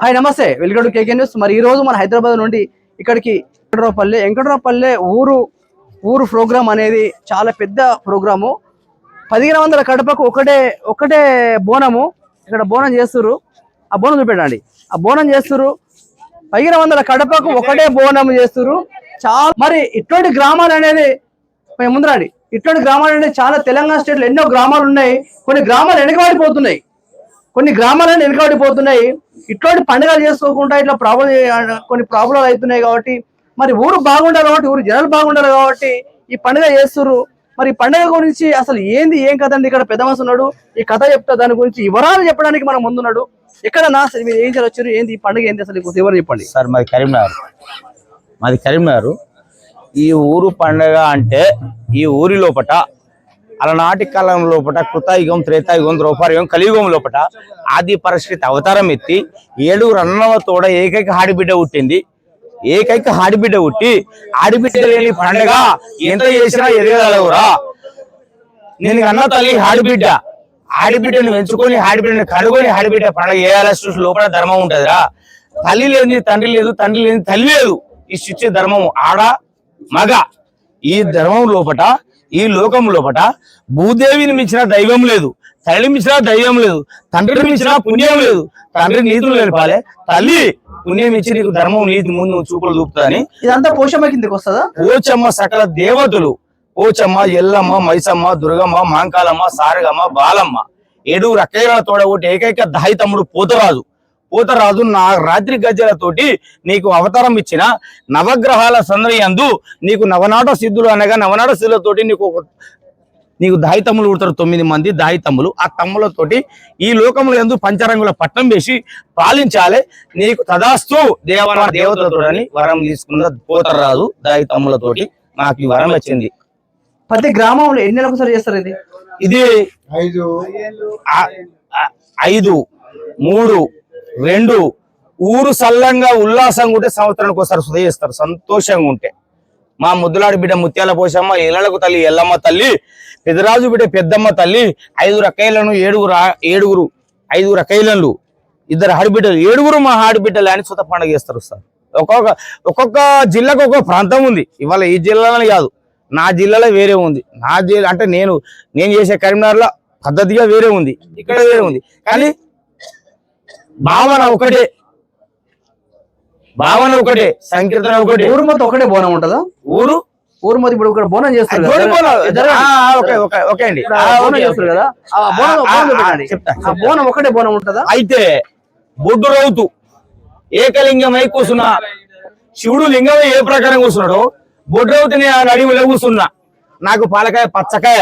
Hi నమస్తే. Welcome to KK news. మరి ఈ రోజు మన హైదరాబాద్ నుండి ఇక్కడికి వెంకటరావుపల్లె. వెంకటరావుపల్లె ఊరు ఊరు ప్రోగ్రామ్ అనేది చాలా పెద్ద ప్రోగ్రాము. పదిహేను వందల కడపకు ఒకటే ఒకటే బోనము. ఇక్కడ బోనం చేస్తుర్రు. ఆ బోనం చూపెట్టండి. ఆ బోనం చేస్తురు పదిహేను వందల కడపకు ఒకటే బోనం చేస్తుర్రు. చాలా మరి ఇటువంటి గ్రామాలు అనేది మేము ముందురండి ఇటువంటి గ్రామాలు అనేది చాలా తెలంగాణ స్టేట్లో ఎన్నో గ్రామాలు ఉన్నాయి. కొన్ని గ్రామాలు వెనకబడిపోతున్నాయి. కొన్ని గ్రామాలను వెనుకబడిపోతున్నాయి. ఇటువంటి పండుగలు చేసుకోకుండా ఇట్లా ప్రాబ్లం కొన్ని ప్రాబ్లాలు అవుతున్నాయి కాబట్టి మరి ఊరు బాగుండాలి కాబట్టి ఊరు జనాలు బాగుండాలి కాబట్టి ఈ పండుగ చేస్తుర్రు. మరి ఈ పండుగ గురించి అసలు ఏంది ఏం కథ అండి? ఇక్కడ పెద్ద ఉన్నాడు. ఈ కథ చెప్తా దాని గురించి వివరాలు చెప్పడానికి మనం ముందున్నాడు. ఎక్కడ నా మీరు ఏం చేయాలి వచ్చారు ఏంది ఈ పండుగ ఏంది అసలు కొంచెం వివరం చెప్పండి. సార్ మాది కరీంనగర్. మాది కరీంనగర్. ఈ ఊరు పండగ అంటే ఈ ఊరి లోపట అలనాటి కాలం లోపట కృతాయుగం త్రేతాయుగం ద్రౌపదయుగం కలియుగం లోపట ఆది పరిస్థితి అవతారం ఎత్తి ఏడుగురు అన్నవ తోడ ఏకైక హాడిబిడ్డ పుట్టింది. ఏకైక హాడిబిడ్డ పుట్టి ఆడిబిడ్డ లేని పండగ ఎంత చేసినా ఎదగలవురా నేను అన్న తల్లి హాడిబిడ్డ. ఆడిబిడ్డను పెంచుకొని ఆడిబిడ్డను కనుగొని ఆడిబిడ్డ పండగ చేయాల్సిన లోపల ధర్మం ఉంటుందిరా. తల్లి లేని తండ్రి లేదు తండ్రి లేని తల్లి లేదు. ఈ శిక్ష ధర్మం ఆడ మగ. ఈ ధర్మం లోపట ఈ లోకం లోపట భూదేవిని మించిన దైవం లేదు తల్లి మించిన దైవం లేదు తండ్రిని మించిన పుణ్యం లేదు. తండ్రి నీతులు నేర్పాలి తల్లి పుణ్యం ఇచ్చి నీకు ధర్మం నీతి ముందు చూపులు చూపుతాని ఇదంతా పోషమ్మ కిందకి వస్తుందా? పోచమ్మ సకల దేవతలు. పోచమ్మ ఎల్లమ్మ మైసమ్మ దుర్గమ్మ మాంకాలమ్మ సారగమ్మ బాలమ్మ. ఏడు రకైన తోడగొట్టి ఏకైక దాయి తమ్ముడు పోతరాజు. పోతరాజు నా రాత్రి గజ్జలతోటి నీకు అవతారం ఇచ్చిన నవగ్రహాల సందర్యందు నీకు నవనాట సిద్ధులు అనగా నవనాట సిద్ధులతోటి నీకు ఒక నీకు దాయి తమ్ములు పుడతారు తొమ్మిది మంది దాయి తమ్ములు ఆ తమ్ములతోటి ఈ లోకంలో ఎందు పంచరంగుల పట్టం వేసి పాలించాలి. నీకు తదాస్తు దేవన దేవతలతో అని వరం తీసుకున్న పోతరాజు దాయి తమ్ములతోటి నాకు ఈ వరం వచ్చింది. ప్రతి గ్రామంలో ఎన్ని నెలలకు ఒకసారి చేస్తారు ఇది? ఇది ఐదు మూడు రెండు ఊరు సల్లంగా ఉల్లాసంగా ఉంటే సంవత్సరానికి ఒకసారి సుధయిస్తారు సంతోషంగా ఉంటే. మా ముద్దులాడి బిడ్డ ముత్యాల పోషమ్మ ఇళ్ళకు తల్లి ఎల్లమ్మ తల్లి పెదరాజు బిడ్డ పెద్దమ్మ తల్లి ఐదు రకైలను ఏడుగురు ఏడుగురు ఐదుగురు అక్కయ్యలు ఇద్దరు ఆడిబిడ్డలు ఏడుగురు మా ఆడిబిడ్డలు అని సుత పండుగ చేస్తారు సార్. ఒక్కొక్క ఒక్కొక్క జిల్లాకు ఒక్కొక్క ప్రాంతం ఉంది. ఇవాళ ఈ జిల్లాలో కాదు నా జిల్లాలో వేరే ఉంది. నా జిల్లా అంటే నేను నేను చేసే కరీంనగర్లో పద్ధతిగా వేరే ఉంది. ఇక్కడ వేరే ఉంది. కానీ భావన ఒకటే. భావన ఒకటే సంకీర్తన ఒకటే. ఊరు మొత్తం ఒకటే బోనం ఉంటుందా? ఊరు? ఊరు మొత్తం ఇప్పుడు ఇక్కడ బోనం చేస్తారు ఓకే అండి. బోనం చేస్తారు. కదా? బోనం. చెప్తా, ఒకటే బోనం ఉంటుందా? అయితే బొడ్డు రౌతు ఏకలింగమై కూర్చున్నా శివుడు లింగమై ఏ ప్రకారం కూర్చున్నాడు బొడ్డు రౌతుని ఆ నడిములో కూర్చున్నా నాకు పాలకాయ పచ్చకాయ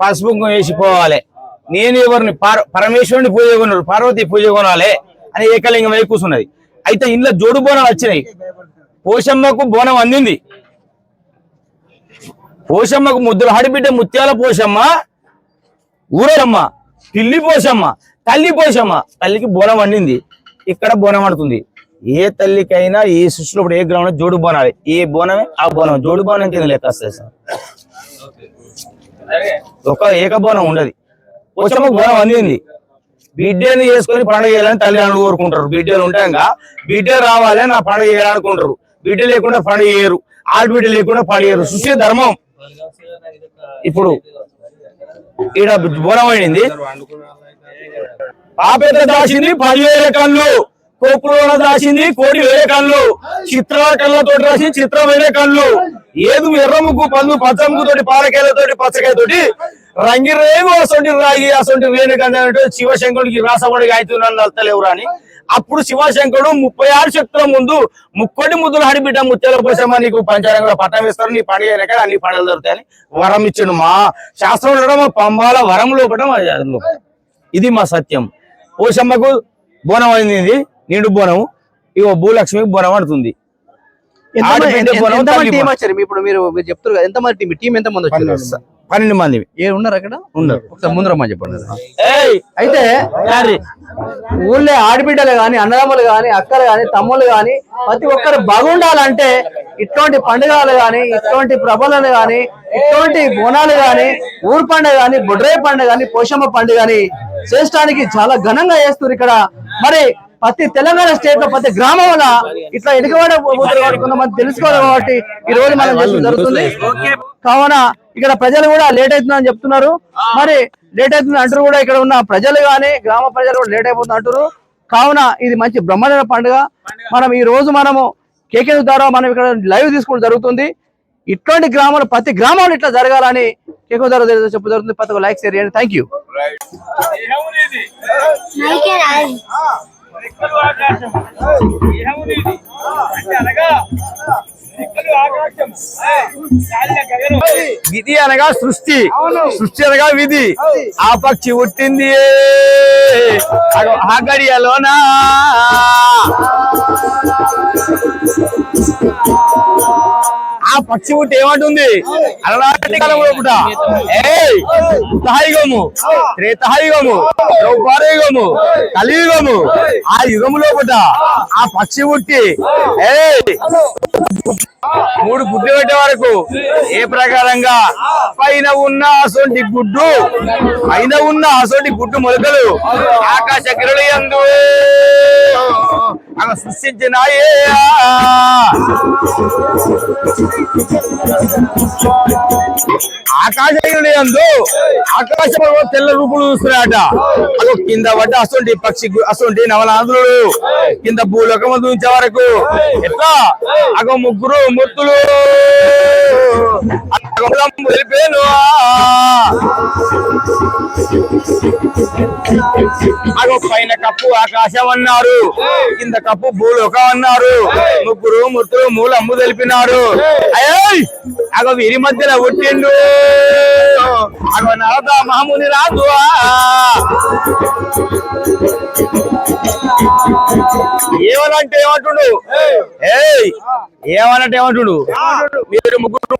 పసుపు కుంకుమ వేసి పోవాలి. నేను ఎవరిని పార్- పరమేశ్వరుని పూజ కొన్నాడు పార్వతి పూజ కొనాలి. అని ఏకలింగమై కూర్చున్నది అయితే ఇంట్లో జోడు బోనాలు వచ్చినాయి. పోషమ్మకు బోనం అందింది. పోషమ్మకు ముద్దుల హడిబిడ్డ ముత్యాల పోషమ్మ ఊరమ్మ పిల్లి పోషమ్మ తల్లి పోషమ్మ తల్లికి బోనం వండింది ఇక్కడ బోనం పడుతుంది ఏ తల్లికైనా ఏ సృష్టిలో ఇప్పుడు ఏ గ్రహణం జోడు బోనాలి? ఏ బోనమే? ఆ బోనం. జోడు బోనం కింద లెక్క వస్తుంది సార్. ఒక ఏక బోనం ఉండదు. పోషమ్మకు బోనం అందింది. బిడ్డని చేసుకొని పండుగ చేయాలని తల్లి తల్లిదండ్రులు కోరుకుంటారు. బిడ్డలు ఉంటాక బిడ్డ రావాలి నా పండుగ చేయాలనుకుంటారు. బిడ్డ లేకుండా పండుగ చేయరు. ఆడబిడ్డ లేకుండా పండుగ చేయరు. సృష్టి ధర్మం. ఇప్పుడు ఈడ బోనం అయింది పాపేత దాచింది? పదివేల కళ్ళు. కోపుల దాచింది. కోటి వేరే కళ్ళు. చిత్రాల కళ్ళతో రాసింది. చిత్రం వేరే కళ్ళు. ఏదు ఎర్ర ముగ్గు పందు పచ్చ తోటి పాలకాయలతోటి పచ్చకాయ తోటి రంగిరేగు అసొంటి రాగి అసొంటి వేణుకంటే శివశంకరుడికి రాసబడి అవుతున్నాను అత్తలేవురా అని. అప్పుడు శివశంకరుడు ముప్పై ఆరు శక్తుల ముందు ముక్కోటి ముద్దులు హడిబిడ్డ ముత్యాల పోసమ్మ నీకు పంచారంగ పట్టం వేస్తారు నీ పండుగ అయినాక అన్ని పండుగలు దొరుకుతాయని వరం ఇచ్చిండు మా శాస్త్రం ఉండడం పంబాల వరం లోపడం ఇది మా సత్యం. పోషమ్మకు బోనం అయింది. నిండు బోనం ఇగో భూలక్ష్మికి బోనం పడుతుంది ఎంతమంది ఆడబిడ్డ ఎంత- బోనం, ఎంతమంది తల్లి టీం. వచ్చారు? ఇప్పుడు మీరు మీరు చెప్తారు కదా ఎంతమంది టీం? టీం ఎంతమంది వచ్చారు? పన్నెండు మంది. ఏ ఉన్నారు అక్కడ? ఉన్నారు. ఒకసారి ముందరమ్మని చెప్పండి. ఏయ్! అయితే. ఊళ్ళో ఆడబిడ్డలు గాని అన్నదమ్ములు గాని అక్కలు గాని తమ్ముళ్ళు గాని ప్రతి ఒక్కరు బాగుండాలంటే ఇటువంటి పండుగలు గాని ఇటువంటి ప్రభలను గాని ఇటువంటి బోనాలు గాని ఊరు పండుగ గాని బుడ్రయ్య పండుగ గాని పోషమ్మ పండుగ గాని చేసడానికి చాలా ఘనంగా చేస్తారు ఇక్కడ. మరి ప్రతి తెలంగాణ స్టేట్లో ప్రతి గ్రామంలో ఇట్లా ఎడుకబడే పోతారు కాబట్టి కొంతమంది తెలుసుకోవాలి కాబట్టి ఈ రోజు మనం జరుగుతుంది. కావున ఇక్కడ ప్రజలు కూడా లేట్ అవుతుందని చెప్తున్నారు. మరి లేట్ అవుతుంది అంటారు కూడా ఇక్కడ ఉన్న ప్రజలు గాని గ్రామ ప్రజలు కూడా లేట్ అయిపోతుంది అంటారు. కావున ఇది మంచి బ్రహ్మాండ పండుగ. మనం ఈ రోజు మనము కేకే ద్వారా మనం ఇక్కడ లైవ్ తీసుకోవడం జరుగుతుంది. ఇట్లాంటి గ్రామాలు ప్రతి గ్రామంలో ఇట్లా జరగాలని కేకో ద్వారా చెప్పు జరుగుతుంది. ప్రతి లైక్ షేర్ చేయండి. థ్యాంక్ యూ విధి అనగా సృష్టి. సృష్టి అనగా విధి. ఆ పక్షి పుట్టింది. ఆ గడియలోనా? ఆ పక్షి పుట్టి ఏమంటుంది? అలనాటి కాలం లోపల ఏయ్ యుగము ద్రౌపారయుగము కలియుగము ఆ యుగములో పుట్ట. ఆ పక్షి పుట్టి ఏ మూడు గుడ్డు పెట్టే వరకు ఏ ప్రకారంగా? పైన ఉన్న అసొంటి గుడ్డు పైన ఉన్న అసొంటి గుడ్డు మొలకలు ఆకాశ కిరళి అందు అలా సృష్టించినాయే ఆకాశ అందు ఆకాశంలో తెల్ల రూపులు చూస్తున్నాయట. అదో కింద పడ్డ అసొంటి పక్షి అసోంటి అసొంటి నవనాథులు. కింద భూలోకం దూంచే వరకు. ఎట్లా? అగో ముగ్గురు మూర్తులు. వెళ్ళిపోయాను అగో పైన కప్పు ఆకాశం అన్నారు. కింద కప్పు భూలోకం అన్నారు. ముగ్గురు మూర్తులు మూలమ్ము తెలిపినారు. అయ్యోయ్ అగో వీరి మధ్యలో పుట్టిండు. అగో నరద మహముని రాజు ఏమనంటే ఏమంటుడు? ఏయ్! ఏమనంటే ఏమంటుడు? మీరు ముగ్గురు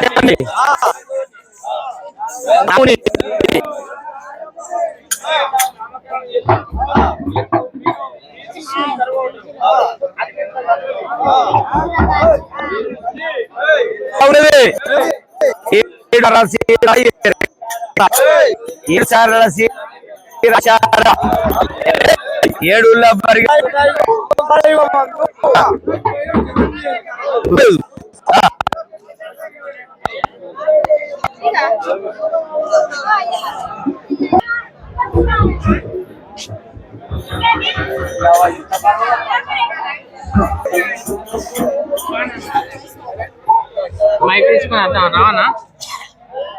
చెప్పండి. ఏడు రాసి ఏడు సార్లు రాసి రాశారా? ఏడు లబ్బరిగా ఆ. మైక్ తీసుకుని వద్దాం రావనా